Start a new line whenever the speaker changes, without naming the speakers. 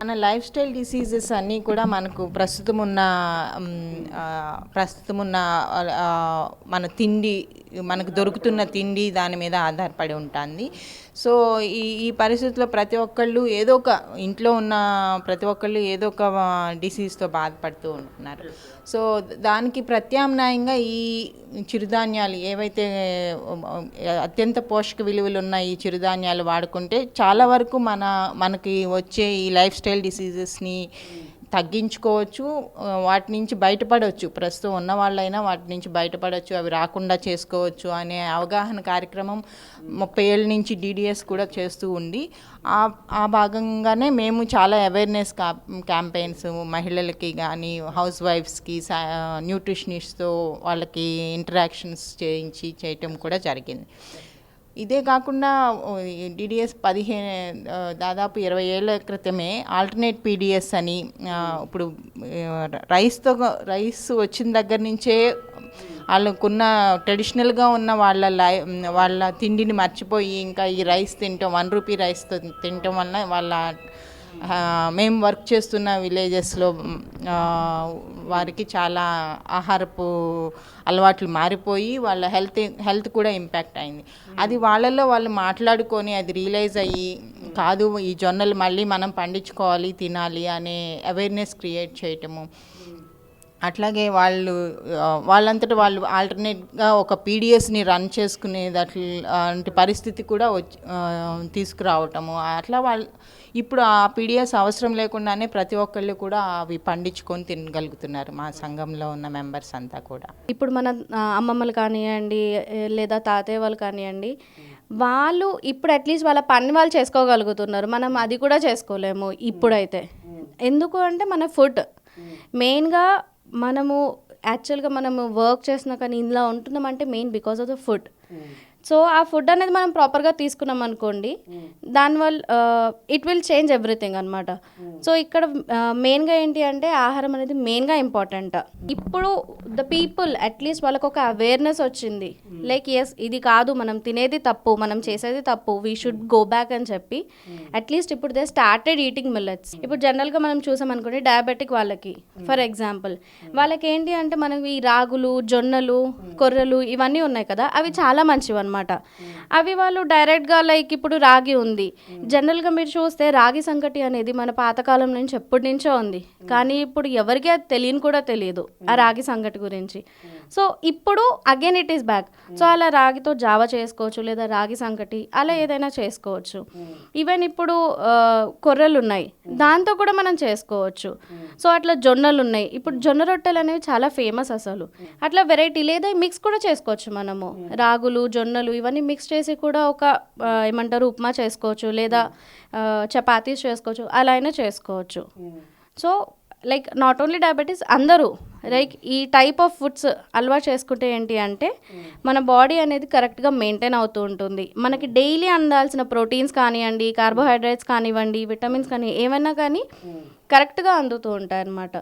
మన life style diseases అన్నీ కూడా మనకు ప్రస్తుతం ఉన్న ప్రస్తుతం ఉన్న మన తిండి మనకు దొరుకుతున్న తిండి దాని మీద ఆధారపడి ఉంటుంది. సో ఈ ఈ పరిస్థితుల్లో ప్రతి ఒక్కళ్ళు ఏదో ఒక ఇంట్లో ఉన్న ప్రతి ఒక్కళ్ళు ఏదో ఒక డిసీజ్తో బాధపడుతూ ఉంటున్నారు. సో దానికి ప్రత్యామ్నాయంగా ఈ చిరుధాన్యాలు ఏవైతే అత్యంత పోషక విలువలు ఉన్న ఈ చిరుధాన్యాలు వాడుకుంటే చాలా వరకు మన మనకి వచ్చే ఈ లైఫ్ స్టైల్ డిసీజెస్ని తగ్గించుకోవచ్చు వాటి నుంచి బయటపడవచ్చు ప్రస్తుతం ఉన్న వాళ్ళైనా వాటి నుంచి బయటపడవచ్చు అవి రాకుండా చేసుకోవచ్చు అనే అవగాహన కార్యక్రమం ముప్పై ఏళ్ళ నుంచి డీడీఎస్ కూడా చేస్తూ ఉండి ఆ ఆ భాగంగానే మేము చాలా అవేర్నెస్ కా క్యాంపెయిన్స్ మహిళలకి కానీ హౌస్ వైఫ్స్కి న్యూట్రిషనిస్ట్తో వాళ్ళకి ఇంటరాక్షన్స్ చేయించి చేయటం కూడా జరిగింది. ఇదే కాకుండా డిడిఎస్ పదిహేను దాదాపు ఇరవై ఏళ్ళ క్రితమే ఆల్టర్నేట్ పీడిఎస్ అని ఇప్పుడు రైస్తో రైస్ వచ్చిన దగ్గర నుంచే వాళ్ళకున్న ట్రెడిషనల్గా ఉన్న వాళ్ళ లై వాళ్ళ తిండిని మర్చిపోయి ఇంకా ఈ రైస్ తింటాం వన్ రూపీ రైస్ తినటం వల్ల వాళ్ళ మేము వర్క్ చేస్తున్న విలేజెస్లో వారికి చాలా ఆహారపు అలవాట్లు మారిపోయి వాళ్ళ హెల్త్ హెల్త్ కూడా ఇంపాక్ట్ అయింది. అది వాళ్ళల్లో వాళ్ళు మాట్లాడుకొని అది రియలైజ్ అయ్యి కాదు ఈ జొన్నలు మళ్ళీ మనం పండించుకోవాలి తినాలి అనే అవేర్నెస్ క్రియేట్ చేయటము. అట్లాగే వాళ్ళు వాళ్ళంతట వాళ్ళు ఆల్టర్నేట్గా ఒక పీడిఎస్ని రన్ చేసుకునేది అట్లాంటి పరిస్థితి కూడా వచ్చి తీసుకురావటము. అట్లా వాళ్ళు ఇప్పుడు ఆ పీడిఎస్ అవసరం లేకుండానే ప్రతి ఒక్కళ్ళు కూడా అవి పండించుకొని తినగలుగుతున్నారు మా సంఘంలో ఉన్న మెంబర్స్ అంతా కూడా.
ఇప్పుడు మన అమ్మమ్మలు కానివ్వండి లేదా తాతయ్య వాళ్ళు కానివ్వండి వాళ్ళు ఇప్పుడు అట్లీస్ట్ వాళ్ళ పని వాళ్ళు చేసుకోగలుగుతున్నారు. మనం అది కూడా చేసుకోలేము ఇప్పుడైతే. ఎందుకు అంటే మన ఫుడ్ మెయిన్గా మనము యాక్చువల్గా మనము వర్క్ చేస్తున్నా కానీ ఇందులో ఉంటున్నామంటే main because of the food so ఆ ఫుడ్ అనేది మనం ప్రాపర్గా తీసుకున్నాం అనుకోండి దానివల్ల ఇట్ విల్ చేంజ్ ఎవ్రీథింగ్ అనమాట సో ఇక్కడ మెయిన్గా ఏంటి అంటే ఆహారం అనేది మెయిన్గా ఇంపార్టెంట్ ఇప్పుడు ద పీపుల్ అట్లీస్ట్ వాళ్ళకు ఒక అవేర్నెస్ వచ్చింది. లైక్ ఎస్ ఇది కాదు మనం తినేది తప్పు మనం చేసేది తప్పు వీ షుడ్ గో బ్యాక్ అని చెప్పి అట్లీస్ట్ ఇప్పుడు దే స్టార్టెడ్ ఈటింగ్ మిల్లెట్స్ ఇప్పుడు జనరల్గా మనం చూసాం అనుకోండి డయాబెటిక్ వాళ్ళకి ఫర్ ఎగ్జాంపుల్ వాళ్ళకి ఏంటి అంటే మనకి ఈ రాగులు జొన్నలు కొర్రలు ఇవన్నీ ఉన్నాయి కదా అవి చాలా మంచివి అనమాట అవి వాళ్ళు డైరెక్ట్గా లైక్ ఇప్పుడు రాగి ఉంది. జనరల్గా మీరు చూస్తే రాగి సంకటి అనేది మన పాతకాలం నుంచి ఎప్పటి నుంచో ఉంది. కానీ ఇప్పుడు ఎవరికి అది తెలియని కూడా తెలియదు ఆ రాగి సంకటి గురించి. సో ఇప్పుడు again it is back so అలా రాగితో జావ చేసుకోవచ్చు లేదా రాగి సంకటి అలా ఏదైనా చేసుకోవచ్చు. ఈవెన్ ఇప్పుడు కొర్రలు ఉన్నాయి దాంతో కూడా మనం చేసుకోవచ్చు. సో అట్లా జొన్నలు ఉన్నాయి ఇప్పుడు జొన్న రొట్టెలు అనేవి చాలా ఫేమస్ అసలు. అట్లా వెరైటీ లేదా మిక్స్ కూడా చేసుకోవచ్చు మనము. రాగులు జొన్నలు ఇవన్నీ మిక్స్ చేసి కూడా ఒక ఏమంటారు ఉప్మా చేసుకోవచ్చు లేదా చపాతీస్ చేసుకోవచ్చు అలా అయినా చేసుకోవచ్చు. So like not only diabetes అందరూ లైక్ ఈ టైప్ ఆఫ్ ఫుడ్స్ అలవాటు చేసుకుంటే ఏంటి అంటే మన బాడీ అనేది కరెక్ట్గా మెయింటైన్ అవుతూ ఉంటుంది. మనకి డైలీ అందాల్సిన ప్రోటీన్స్ కానివ్వండి కార్బోహైడ్రేట్స్ కానివ్వండి విటమిన్స్ కానీ ఏమైనా కానీ కరెక్ట్గా అందుతూ ఉంటాయి అన్నమాట